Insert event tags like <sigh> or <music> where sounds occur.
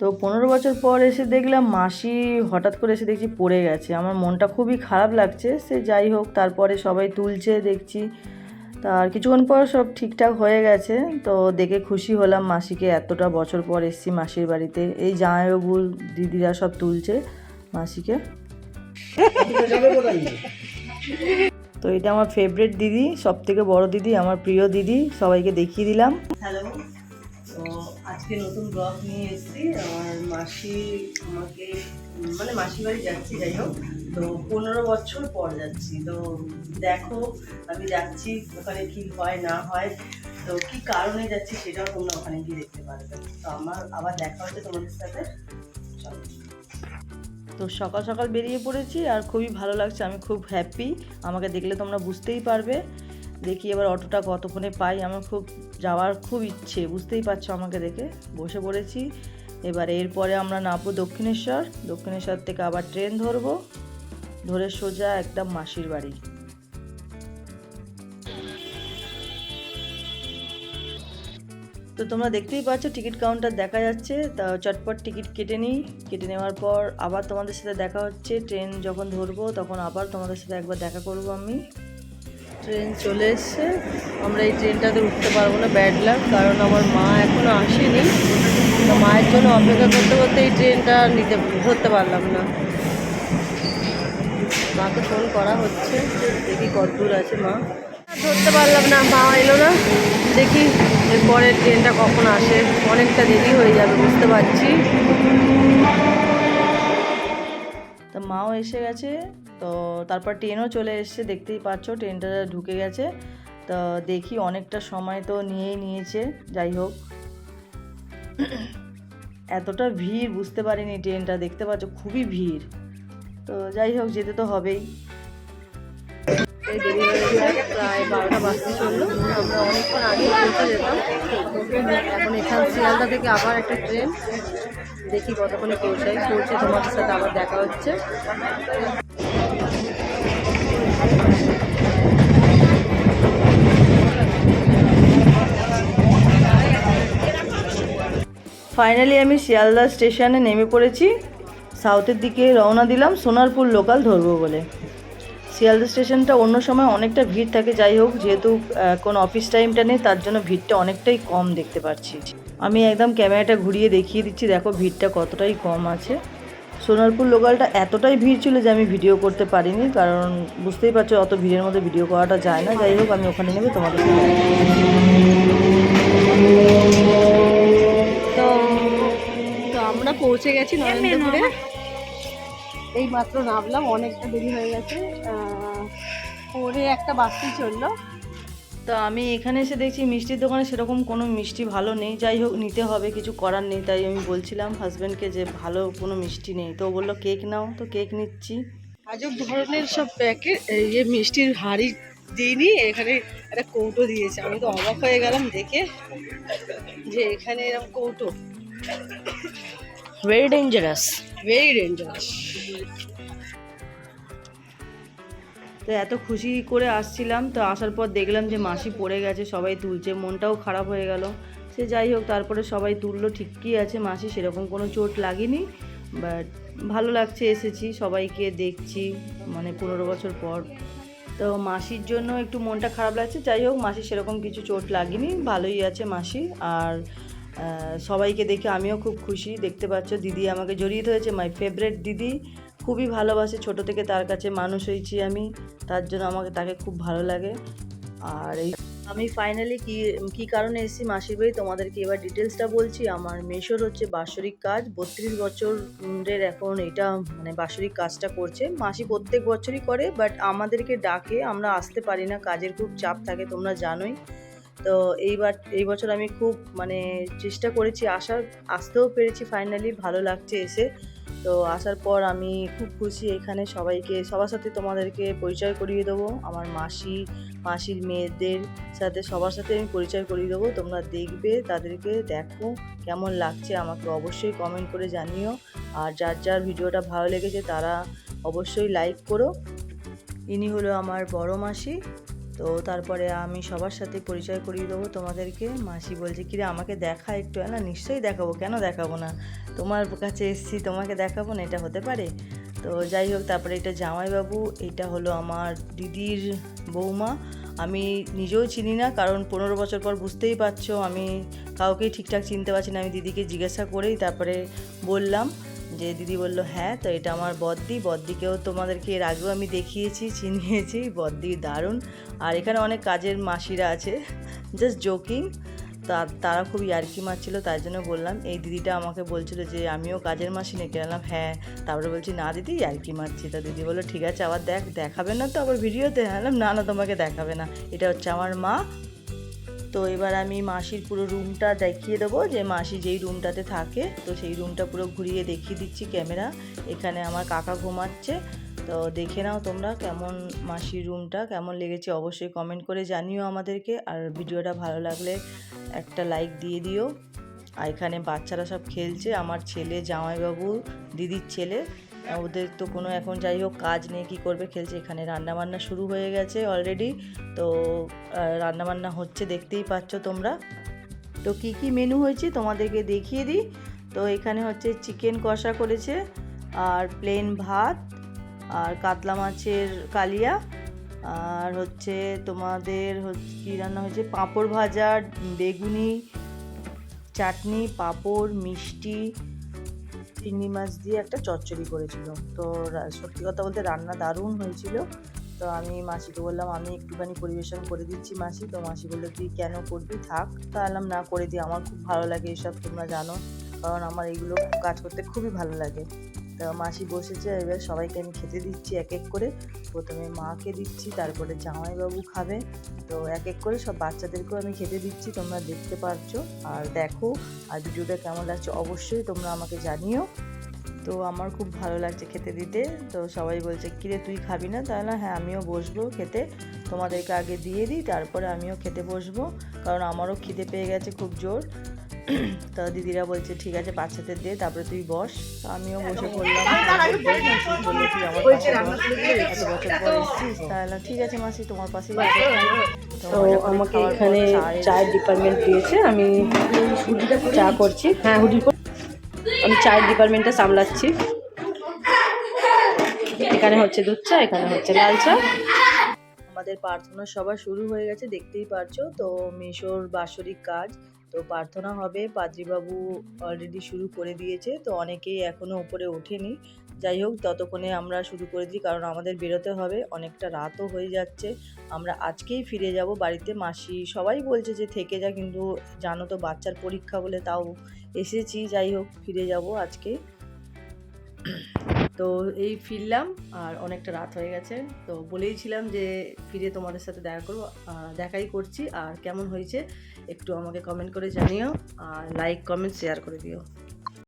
তো পনেরো বছর পর এসে দেখলাম মাসি হঠাৎ করে এসে দেখছি পড়ে গেছে। আমার মনটা খুবই খারাপ লাগছে সে যাই হোক তারপরে সবাই তুলছে দেখছি। তার কিছুক্ষণ পর সব ঠিকঠাক হয়ে গেছে তো দেখে খুশি হলাম মাসিকে। এতটা বছর পর এসছি মাসির বাড়িতে। এই জামাইবাবু দিদিরা সব তুলছে মাসিকে। <laughs> তো এটা আমার ফেভারিট দিদি সব থেকে বড় দিদি আমার প্রিয় দিদি সবাইকে দেখিয়ে দিলাম। হ্যালো তো আজকে নতুন ব্লগ নিয়ে এসেছি। আমার মাসি আমাকে মানে মাসি বাড়ি যাচ্ছি, যাই হোক। তো পনেরো বছর পর যাচ্ছি। তো দেখো, আমি যাচ্ছি ওখানে কি হয়, না হয়। তো কি কারণে যাচ্ছি সেটাও তোমরা ওখানে গিয়ে দেখতে পারবে। তো আমার আবার দেখা হচ্ছে তোমাদের সাথে। চলো। তো সকাল সকাল বেরিয়ে পড়েছি আর খুবই ভালো লাগছে। আমি খুব হ্যাপি আমাকে দেখলে তোমরা বুঝতেই পারবে। দেখি এবার অটোটা কতক্ষণে পাই। আমার খুব যাওয়ার খুব ইচ্ছে, বুঝতেই পারছ আমাকে দেখে। বসে পড়েছি। এবার এরপরে আমরা নামবো দক্ষিণেশ্বর। দক্ষিণেশ্বর থেকে আবার ট্রেন ধরবো। ধরে সোজা একদম মাসির বাড়ি। তো তোমরা দেখতেই পাচ্ছ, টিকিট কাউন্টার দেখা যাচ্ছে। তা চটপট টিকিট কেটে নিই। কেটে নেওয়ার পর আবার তোমাদের সাথে দেখা হচ্ছে। ট্রেন যখন ধরবো, তখন আবার তোমাদের সাথে একবার দেখা করব আমি। ট্রেন চলে এসছে। আমরা এই ট্রেনটাতে উঠতে পারব না ব্যাড লাক কারণ আমার মা এখনও আসেনি। তো মায়ের জন্য অপেক্ষা করতে করতে এই ট্রেনটা নিতে, ধরতে পারলাম না। মাকে ফোন করা হচ্ছে, দেখি কত দূর আছে মা। ধরতে পারলাম না, মা এলো না। দেখি এরপরে ট্রেনটা কখন আসে, অনেকটা দেরি হয়ে যাবে, বুঝতে পারছি। তা মাও এসে গেছে। তো তারপর ট্রেনও চলে এসছে, দেখতেই পাচ্ছ ট্রেনটা ঢুকে গেছে। তো দেখি অনেকটা সময় তো নিয়েই নিয়েছে, যাই হোক। এতটা ভিড়, বুঝতে পারিনি ট্রেনটা দেখতে পাচ্ছ খুবই ভিড়। তো যাই হোক, যেতে তো হবেই। অনেকক্ষণ আগে এখন এখান শিয়ালদা থেকে আবার একটা ট্রেন। দেখি কতক্ষণে পৌঁছাই। পৌঁছে তোমাদের সাথে আবার দেখা হচ্ছে। ফাইনালি আমি শিয়ালদা স্টেশনে নেমে পড়েছি। সাউথের দিকে রওনা দিলাম সোনারপুর লোকাল ধরবো বলে। শিয়ালদা স্টেশনটা অন্য সময় অনেকটা ভিড় থাকে যাই হোক যেহেতু কোনো অফিস টাইমটা নেই তার জন্য ভিড়টা অনেকটাই কম দেখতে পাচ্ছি। আমি একদম ক্যামেরাটা ঘুরিয়ে দেখিয়ে দিচ্ছি দেখো ভিড়টা কতটাই কম আছে। সোনারপুর লোকালটা এতটাই ভিড় ছিল যে আমি ভিডিও করতে পারিনি কারণ বুঝতেই পারছ অত ভিড়ের মধ্যে ভিডিও করাটা যায় না। যাই হোক আমি ওখানে নেবে তোমাদের তো তো আমরা পৌঁছে গেছি নরেন্দ্রপুরে। এই মাত্র নামলাম অনেকটা দেরি হয়ে গেছে। পরে একটা বাসটি চলল। তো আমি এখানে এসে দেখছি মিষ্টির দোকানে সেরকম কোনো মিষ্টি ভালো নেই। যাই হোক নিতে হবে কিছু করার নেই। তাই আমি বলছিলাম হাজব্যান্ডকে যে ভালো কোনো মিষ্টি নেই। তো বলল কেক নাও। তো কেক নিচ্ছি। আজব ধরনের সব প্যাকেট ইয়ে মিষ্টির হাড়ি দিইনি এখানে একটা কৌটো দিয়েছে। আমি তো অবাক হয়ে গেলাম দেখে যে এখানে এরকম কৌটো। ভেরি ডেঞ্জারাস ভেরি ডেঞ্জারাস তো এত খুশি করে আসছিলাম, তো আসার পর দেখলাম যে মাসি পড়ে গেছে, সবাই তুলছে, মনটাও খারাপ হয়ে গেল। সে যাই হোক, তারপরে সবাই তুললো, ঠিকই আছে মাসি, সেরকম কোনো চোট লাগেনি বাট ভালো লাগছে, এসেছি, সবাইকে দেখছি মানে পনেরো বছর পর। তো মাসির জন্য একটু মনটা খারাপ লাগছে, যাই হোক মাসি সেরকম কিছু চোট লাগেনি, ভালোই আছে মাসি, আর সবাইকে দেখে আমিও খুব খুশি। দেখতে পাচ্ছ দিদি আমাকে জড়িয়ে ধরেছে মাই ফেভারেট দিদি। খুবই ভালোবাসে, ছোট থেকে তার কাছে মানুষ হয়েছি আমি। তার জন্য আমাকে, তাকে খুব ভালো লাগে। আর এই আমি ফাইনালি কি কি কারণে এসেছি মাসির বাড়ি, তোমাদেরকে এবার ডিটেলসটা বলছি। আমার মেশোর হচ্ছে বাৎসরিক কাজ, বত্রিশ বছরের এখন এটা মানে বাৎসরিক কাজটা করছে। মাসি প্রত্যেক বছরই করে বাট আমাদেরকে ডাকে, আমরা আসতে পারি না, কাজের খুব চাপ থাকে, তোমরা জানোই। তো এইবার, এই বছর আমি খুব মানে চেষ্টা করেছি আসার আসতেও পেরেছি ফাইনালি ভালো লাগছে এসে। তো আসার পর আমি খুব খুশি এখানে সবাইকে, সবার সাথে তোমাদেরকে পরিচয় করিয়ে দেবো, আমার মাসি, মাসির মেয়েদের সাথে সবার সাথে আমি পরিচয় করিয়ে দেবো, তোমরা দেখবে, তাদেরকে দেখো, কেমন লাগছে আমাকে অবশ্যই কমেন্ট করে জানিও। আর যার যার ভিডিওটা ভালো লেগেছে তারা অবশ্যই লাইক করো। ইনি হলো আমার বড় মাসি তো তারপরে আমি সবার সাথে পরিচয় করিয়ে দেবো তোমাদেরকে। মাসি বলছে, কিরে, আমাকে দেখা একটু, না, নিশ্চয়ই দেখাবো। কেন দেখাবো না? তোমার কাছে এসছি, তোমাকে দেখাবো না? এটা হতে পারে? তো যাই হোক, তারপরে এটা জামাইবাবু, এটা হলো আমার দিদির বৌমা। আমি নিজেও চিনি না, কারণ পনেরো বছর পর বুঝতেই পারছ, আমি কাউকেই ঠিকঠাক চিনতে পারছি না। আমি দিদিকে জিজ্ঞাসা করেই তারপরে বললাম। যে দিদি বলল হ্যাঁ তো এটা আমার বদ্দি। বদ্দিকেও তোমাদেরকে এর আগেও আমি দেখিয়েছি, চিনিয়েছি। বদ্দি দারুণ। আর এখানে অনেক কাজের মাসিরা আছে। জাস্ট জোকিং তা, তারা খুব ইয়ার্কি মারছিল, তাই জন্য বললাম, এই দিদিটা আমাকে বলছিল যে আমিও কাজের মাসি নাকি বললাম হ্যাঁ। তারপরে বলছি, না দিদি, ইয়ার্কি মারছি। তা দিদি বলল, ঠিক আছে, আবার দেখ, দেখাবে না তো আবার ভিডিওতে? বললাম, না না, তোমাকে দেখাবে না। এটা হচ্ছে আমার মা। তো এবার আমি মাসির পুরো রুমটা দেখিয়ে দেবো যে মাসি যেই রুমটাতে থাকে। তো সেই রুমটা পুরো ঘুরিয়ে দেখিয়ে দিচ্ছি ক্যামেরা এখানে আমার কাকা ঘুমাচ্ছে। তো দেখে নাও তোমরা কেমন মাসির রুমটা কেমন লেগেছে অবশ্যই কমেন্ট করে জানিও আমাদেরকে। আর ভিডিওটা ভালো লাগলে একটা লাইক দিয়ে দিও। আর এখানে বাচ্চারা সব খেলছে, আমার ছেলে, জামাইবাবু, দিদির ছেলে। ওদের তো কোনো এখন যাই হোক কাজ নেই কী করবে খেলছে। এখানে রান্নাবান্না শুরু হয়ে গেছে অলরেডি তো রান্নাবান্না হচ্ছে, দেখতেই পাচ্ছ তোমরা। তো কি কি মেনু হয়েছে তোমাদেরকে দেখিয়ে দিই। তো এখানে হচ্ছে চিকেন কষা করেছে, আর প্লেন ভাত, আর কাতলা মাছের কালিয়া, আর হচ্ছে তোমাদের হচ্ছে কী রান্না হয়েছে? পাঁপড় ভাজা, বেগুনি, চাটনি, পাঁপড়, মিষ্টি চিংড়ি মাছ দিয়ে একটা চচ্চড়ি করেছিল। তো সত্যি কথা বলতে রান্না দারুণ হয়েছিল। তো আমি মাসিকে বললাম, আমি একটুখানি পরিবেশন করে দিচ্ছি মাসি। তো মাসি বলল, তুই কেন করবি? থাক। তা আলাম না, করে দিই আমার খুব ভালো লাগে এসব, তোমরা জানো। কারণ আমার এইগুলো কাজ করতে খুবই ভালো লাগে। তো মাসি বসেছে, এবার সবাইকে আমি খেতে দিচ্ছি এক এক করে। প্রথমে মাকে দিচ্ছি, তারপরে জামাইবাবু খাবে। তো এক এক করে সব বাচ্চাদেরকেও আমি খেতে দিচ্ছি, তোমরা দেখতে পারছ। আর দেখো, আর ভিডিওটা কেমন লাগছে অবশ্যই তোমরা আমাকে জানিও। তো আমার খুব ভালো লাগছে খেতে দিতে। তো সবাই বলছে, কিরে, তুই খাবি না? তাহলে হ্যাঁ আমিও বসবো খেতে। তোমাদেরকে আগে দিয়ে দিই, তারপরে আমিও খেতে বসবো। কারণ আমারও খিদে পেয়ে গেছে খুব জোর। তো দিদিরা বলছে ঠিক আছে বাচ্চাদের দে তারপরে তুই বস। তো আমিও বসে পড়লাম। বলল তুই আমার পাশে এত বছর পর এসেছিস তাহলে ঠিক আছে মাসি তোমার পাশেই বসে। তো আমাকে এখানে চায়ের ডিপার্টমেন্ট দিয়েছে আমি চা করছি। হ্যাঁ হুডি আমি চায়ের ডিপার্টমেন্টটা সামলাচ্ছি। এখানে হচ্ছে দুধ চা এখানে হচ্ছে লাল চা। আমাদের প্রার্থনা সভা শুরু হয়ে গেছে দেখতেই পারছ। তো মিশোর বাৎসরিক কাজ। তো প্রার্থনা হবে পাদ্রিবাবু অলরেডি শুরু করে দিয়েছে, তো অনেকেই এখনও উপরে ওঠেনি। যাই হোক, ততক্ষণে আমরা শুরু করে দিই, কারণ আমাদের বেরোতে হবে, অনেকটা রাতও হয়ে যাচ্ছে। আমরা আজকেই ফিরে যাব বাড়িতে। মাসি সবাই বলছে যে থেকে যা, কিন্তু জানো তো বাচ্চার পরীক্ষা বলে তাও এসেছি। যাই হোক, ফিরে যাব আজকে। তো এই ফিরলাম, আর অনেকটা রাত হয়ে গেছে। তো বলেইছিলাম যে ফিরে তোমাদের সাথে দেখা করব দেখাই করছি, আর কেমন হয়েছে একটু আমাকে কমেন্ট করে জানিও, আর লাইক কমেন্ট শেয়ার করে দিও।